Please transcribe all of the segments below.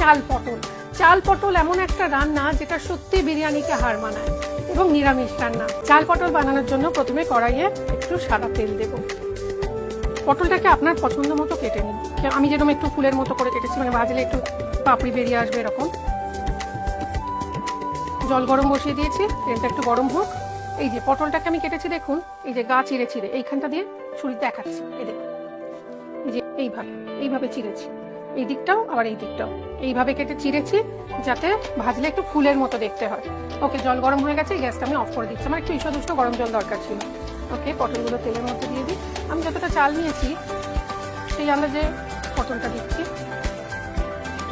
চাল পটল। চাল পটল এমন একটা রান্না যেটা সত্যি বিরিয়ানিকে হার মানায় এবং নিরামিষ রান্না। চাল পটল বানানোর জন্য প্রথমে কড়াইয়ে একটু সাদা তেল দেব। পটলটাকে আপনার পছন্দ মতো কেটে নিন। আমি যেরকম একটু ফুলের মতো করে কেটেছি মানে ভাজলে একটু পাপড়ি বেরিয়ে আসবে এরকম। জল গরম বসিয়ে দিয়েছি, তেলটা একটু গরম হোক। এই যে পটলটাকে আমি কেটেছি, দেখুন, এই যে গা চিড়ে চিড়ে, এইখানটা দিয়ে ছুরি দেখাচ্ছি এই দেখুন, এই যে এইভাবে এইভাবে চিড়েছি। এই দিকটাও, আবার এই দিকটাও। এইভাবে কেটে চিড়েছি যাতে ভাজলে একটু ফুলের মতো দেখতে হয়। ওকে, জল গরম হয়ে গেছে গ্যাসটা আমি অফ করে দিচ্ছি। আমার একটু ঈষদুষ্ট গরম জল দরকার ছিল। ওকে, পটলগুলো তেলের মধ্যে দিয়ে দিই। আমি যতটা চাল নিয়েছি, সেই আন্দাজে পটলটা দিচ্ছি।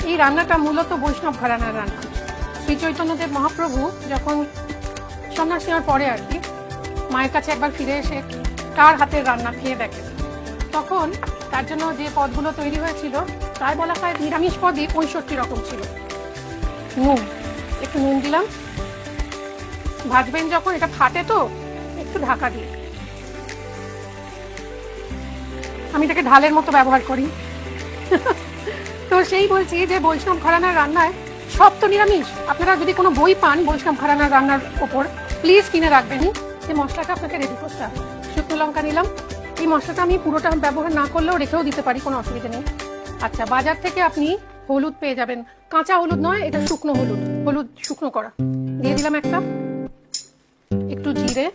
এই রান্নাটা মূলত বৈষ্ণব ঘরানার রান্না। শ্রী চৈতন্যদেব মহাপ্রভু যখন সন্ন্যাস নেওয়ার পরে আর কি, মায়ের কাছে একবার ফিরে এসে তার হাতের রান্না খেয়ে দেখেন। তখন তার জন্য যে পদগুলো তৈরি হয়েছিল প্রায় বলা হয় নিরামিষ পদই পঁয়ষট্টি রকম ছিল। নুন, একটু নুন দিলাম। ভাজবেন যখন, এটা ফাটে তো, একটু ঢাকা দিয়ে। আমি এটাকে ঢালের মতো ব্যবহার করি। তো সেই বলছি যে, বৈষ্ণব ঘরানার রান্নায় সব তো নিরামিষ। আপনারা যদি কোনো বই পান বৈষ্ণব ঘরানার রান্নার ওপর প্লিজ কিনে রাখবেনই যে মশলাটা আপনাকে রেডি করতে হবে। শুকনো লঙ্কা নিলাম। এই মশলাটা আমি পুরোটা ব্যবহার না করলেও রেখেও দিতে পারি, কোনো অসুবিধা নেই। আচ্ছা বাজার থেকে আপনি হলুদ পেয়ে যাবেন। কাঁচা হলুদ নয়, এটা শুকনো হলুদ। হলুদ শুকনো করা। দিয়ে দিলাম একটা। একটু জিরে।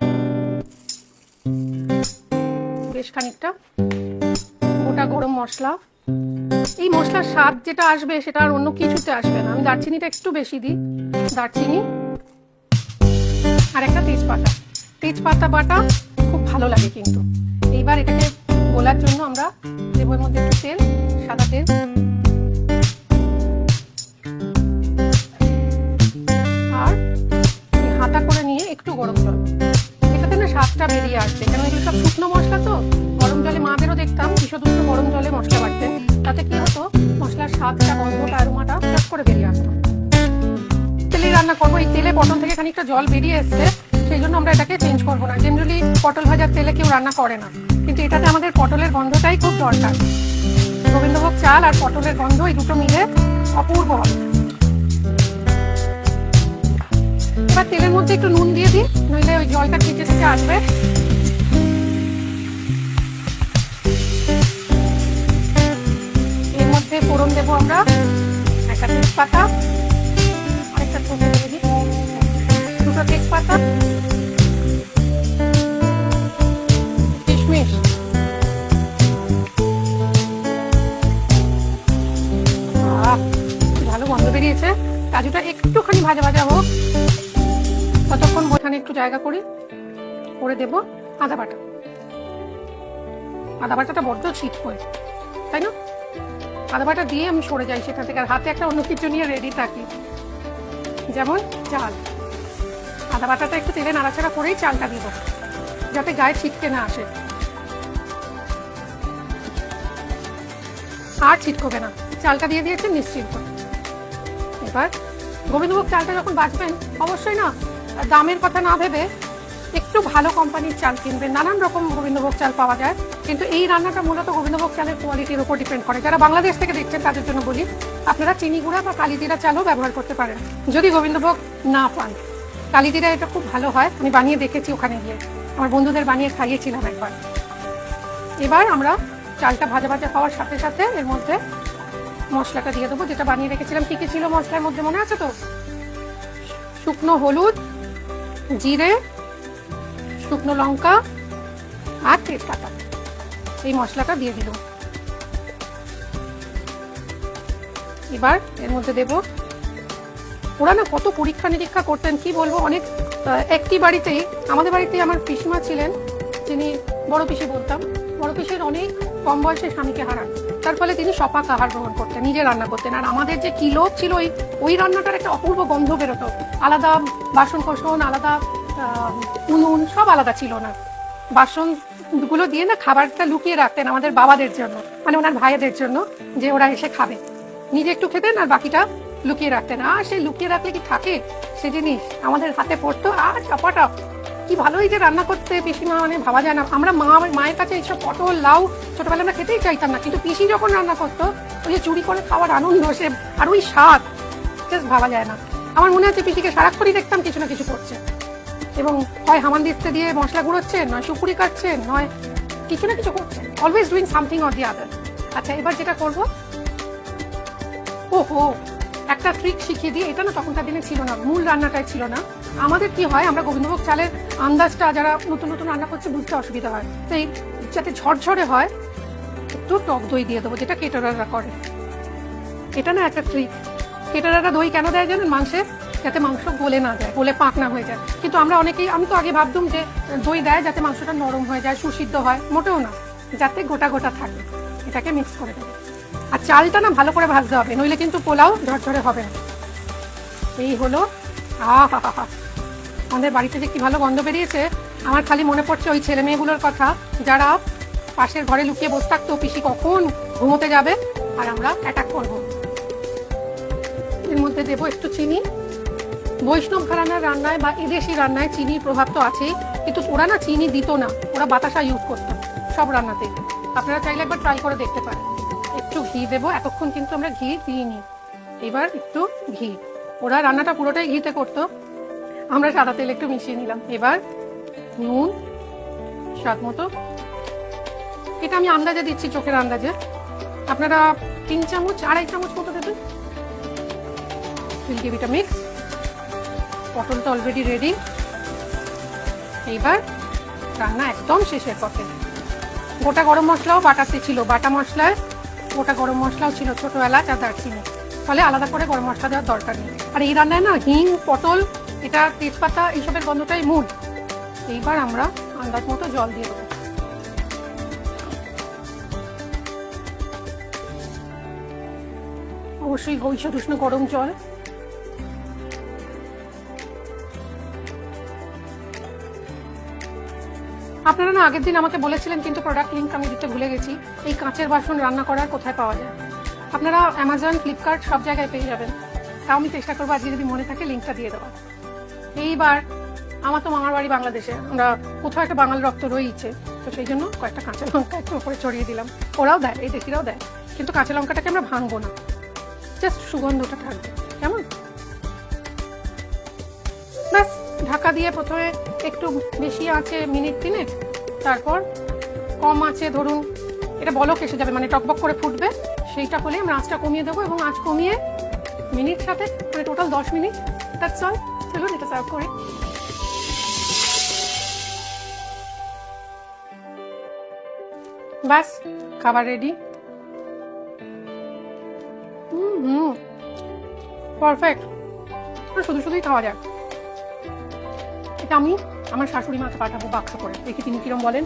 বেশ খানিকটা। গোটা গরম মশলা। এই মশলার স্বাদ যেটা আসবে, সেটা আর অন্য কিছুতে আসবে না। আমি দারচিনিটা একটু বেশি দিই। দারচিনি আর একটা তেজপাতা। তেজপাতা বাটা খুব ভালো লাগে কিন্তু। এইবার এটাকে গোলার জন্য আমরা দেবো এর মধ্যে একটু তেল, সাদা তেল। আর হাতা করে নিয়ে একটু গরম জল। এটাতে না স্বাদটা বেরিয়ে আসবে। কেন এগুলো সব শুকনো মশলা তো? গরম জলে মাদেরও দেখতাম ভীষণ গরম জলে মশলা বাটতেন তাতে কি হতো? মশলার স্বাদটা, গন্ধটা, অ্যারোমাটা চট করে বেরিয়ে আসতো। তেলে রান্না করব। এই তেলে পটল থেকে খানিকটা জল বেরিয়ে এসছে। সেই জন্য আমরা এটাকে চেঞ্জ করব না। জেনারেলি পটল ভাজার তেলে কেউ রান্না করে না। কিন্তু এটাতে আমাদের পটলের গন্ধটাই খুব দরকার। গোবিন্দভোগ চাল আর পটলের গন্ধ এই দুটো মিলে অপূর্ব এবার তেলের মধ্যে একটু নুন দিয়ে দিই, নইলে ওই জলটা ছিটে ছিটে আসবে। এর মধ্যে ফোড়ন দেবো আমরা, একটা তেজপাতা, আরেকটা দুটো তেজপাতা। একটু জায়গা করি করে দেব আদা বাটা। আদা বাটাটা বড্ড ছিট হয়, তাই না? আদা বাটা দিয়ে আমি সরে যাই সেখান থেকে। আর হাতে একটা অন্য কিছু নিয়ে রেডি থাকি। যেমন চাল। আদা বাটাটা একটু তেলে নাড়াচাড়া করেই চালটা দিব, যাতে গায়ে ছিটকে না আসে। আর ছিটকবে না। চালটা দিয়ে দিয়েছেন নিশ্চিন্ত। এবার গোবিন্দভোগ চালটা যখন বাঁচবেন, অবশ্যই না? দামের কথা না ভেবে একটু ভালো কোম্পানির চাল কিনবেন। নানান রকম গোবিন্দভোগ চাল পাওয়া যায়। কিন্তু এই রান্নাটা মূলত গোবিন্দভোগ চালের কোয়ালিটির উপর ডিপেন্ড করে। যারা বাংলাদেশ থেকে দেখছেন, তাদের জন্য বলি, আপনারা চিনি গুঁড়া বা কালিজিরা চালও ব্যবহার করতে পারেন। যদি গোবিন্দভোগ না পান, কালিজিরা এটা খুব ভালো হয়। আমি বানিয়ে দেখেছি ওখানে গিয়ে। আমার বন্ধুদের বানিয়ে খাইয়েছিলাম একবার। এবার আমরা চালটা ভাজা ভাজা হওয়ার সাথে সাথে এর মধ্যে মশলাটা দিয়ে দেবো। যেটা বানিয়ে রেখেছিলাম, কি কি ছিল মশলার মধ্যে মনে আছে তো? শুকনো হলুদ জিরে, শুকনো লঙ্কা আর তেজপাতা। এই মশলাটা দিয়ে দিল এবার এর মধ্যে দেব। ওরা না কত পরীক্ষা নিরীক্ষা করতেন, কি বলব? অনেক একটি বাড়িতেই আমাদের বাড়িতেই আমার পিসিমা ছিলেন, যিনি বড় পিসি বলতাম। বড় পিসির অনেক কম বয়সে স্বামীকে হারান। তার ফলে তিনি সপাক আহার গ্রহণ করতেন, নিজে রান্না করতেন। আর আমাদের যে কিলো ছিল, ওই ওই রান্নাটার একটা অপূর্ব গন্ধ বেরোতো। আলাদা বাসন কোসন, আলাদা উনুন, সব আলাদা ছিল না। বাসনগুলো দিয়ে না খাবারটা লুকিয়ে রাখতেন আমাদের বাবাদের জন্য মানে ওনার ভাইদের জন্য, যে ওরা এসে খাবে। নিজে একটু খেতেন আর বাকিটা লুকিয়ে রাখতেন। আর সেই লুকিয়ে রাখলে কি থাকে? সে জিনিস আমাদের হাতে পড়তো, আর টপাটপ কি ভালোই যে রান্না করতে পিসিমা মানে ভাবা যায় না। আমরা মা মায়ের কাছে এইসব পটল, লাউ ছোটবেলায় আমরা খেতেই চাইতাম না। কিন্তু পিসি যখন রান্না করতো ওই যে চুরি করে খাওয়ার আনন্দ, সে আর ওই স্বাদ জাস্ট ভাবা যায় না। আমার মনে আছে পিসিকে সারাক্ষণই দেখতাম কিছু না কিছু করছে। এবং হয় হামান দিতে দিয়ে মশলা গুঁড়োচ্ছেন নয় সুপুরি কাটছেন নয় কিছু না কিছু করছেন always doing something or the other আচ্ছা এবার যেটা করব, ওহো, একটা ট্রিক শিখিয়ে দিয়ে, এটা না তখনকার দিনে ছিল না, মূল রান্নাটাই ছিল না। আমাদের কি হয়, আমরা গোবিন্দভোগ চালের আন্দাজটা যারা নতুন নতুন রান্না করছে বুঝতে অসুবিধা হয়। এই যাতে ঝরঝরে হয়, একটু টক দই দিয়ে দেবো, যেটা কেটারাররা করে। এটা না একটা ট্রিক কেটারাররা দই কেন দেয় জানেন? মাংসে যাতে মাংস গলে না যায়, গলে পাক না হয়ে যায়। কিন্তু আমরা অনেকেই, আমি তো আগে ভাবতাম যে দই দেয় যাতে মাংসটা নরম হয়ে যায়, সুসিদ্ধ হয়, মোটেও না। যাতে গোটা গোটা থাকে, এটাকে মিক্স করে দেবো। আর চালটা না ভালো করে ভাজতে হবে, নইলে কিন্তু পোলাও ঝরঝরে হবে না। এই হলো আমাদের বাড়িতে যে কি ভালো গন্ধ বেরিয়েছে, আমার খালি মনে পড়ছে ওই ছেলে মেয়েগুলোর কথা, যারা পাশের ঘরে লুকিয়ে বসে থাকতো, পিসি কখন ঘুমোতে যাবে? আর আমরা অ্যাটাক করব। এর মধ্যে দেবো একটু চিনি। বৈষ্ণব ঘরানার রান্নায় বা এদেশি রান্নায় চিনির প্রভাব তো আছেই, কিন্তু ওরা না চিনি দিত না, ওরা বাতাসা ইউজ করতো, সব রান্নাতে। আপনারা চাইলে একবার ট্রাই করে দেখতে পারেন। একটু ঘি দেবো, এতক্ষণ কিন্তু আমরা ঘি দিইনি। এবার একটু ঘি। ওরা রান্নাটা পুরোটাই ঘিতে করতো। আমরা সাদা তেল একটু মিশিয়ে নিলাম। এবার নুন, স্বাদ মতো। এটা আমি আন্দাজে দিচ্ছি চোখের আন্দাজে। আপনারা তিন চামচ, আড়াই চামচ মতো দেবেন। উইল মিক্স পটলটা অলরেডি রেডি এইবার রান্না একদম শেষের পথে। গোটা গরম মশলাও বাটাতে ছিল। বাটা মশলায় গোটা গরম মশলাও ছিল ছোট এলাচ আর দারচিনি। ফলে আলাদা করে গরম মশলা দেওয়ার দরকার নেই। আর এই রান্নায় না হিং, পটল, এটা তেজপাতা, এইসবের গন্ধটাই মূল। এইবার আমরা আন্দাজ মতো জল দিয়ে দেবো। অবশ্যই গৈষদ উষ্ণ গরম জল। আপনারা না আগের দিন আমাকে বলেছিলেন, কিন্তু প্রোডাক্ট লিঙ্ক আমি দিতে ভুলে গেছি। এই কাঁচের বাসন রান্না করার কোথায় পাওয়া যায়? আপনারা অ্যামাজন ফ্লিপকার্ট সব জায়গায় পেয়ে যাবেন। তাও আমি চেষ্টা করব আজকে যদি মনে থাকে লিঙ্কটা দিয়ে দেওয়া। এইবার আমার তো মামার বাড়ি বাংলাদেশে। আমরা কোথাও একটা বাঙাল রক্ত রয়েছে তো সেই জন্য কয়েকটা কাঁচা লঙ্কা একটু উপরে ছড়িয়ে দিলাম। ওরাও দেয়, এই দেশিরাও দেয়। কিন্তু কাঁচা লঙ্কাটাকে আমরা ভাঙবো না। জাস্ট সুগন্ধটা থাকবে। কেমন? ব্যাস, ঢাকা দিয়ে প্রথমে একটু বেশি আছে মিনিট তিনেক। তারপর কম আছে, ধরুন, এটা বলক এসে যাবে মানে টকবক করে ফুটবে। সেইটা হলে আমরা আঁচটা কমিয়ে দেবো এবং আঁচ কমিয়ে মিনিট সাথে মানে টোটাল দশ মিনিট। তার চল চলুন, এটা সার্ভ করি। ব্যাস, খাবার রেডি হুম পারফেক্ট শুধু শুধুই খাওয়া যায় এটা আমি আমার শাশুড়ি মাকে পাঠাবো বাক্স করে। দেখি তিনি কিরম বলেন।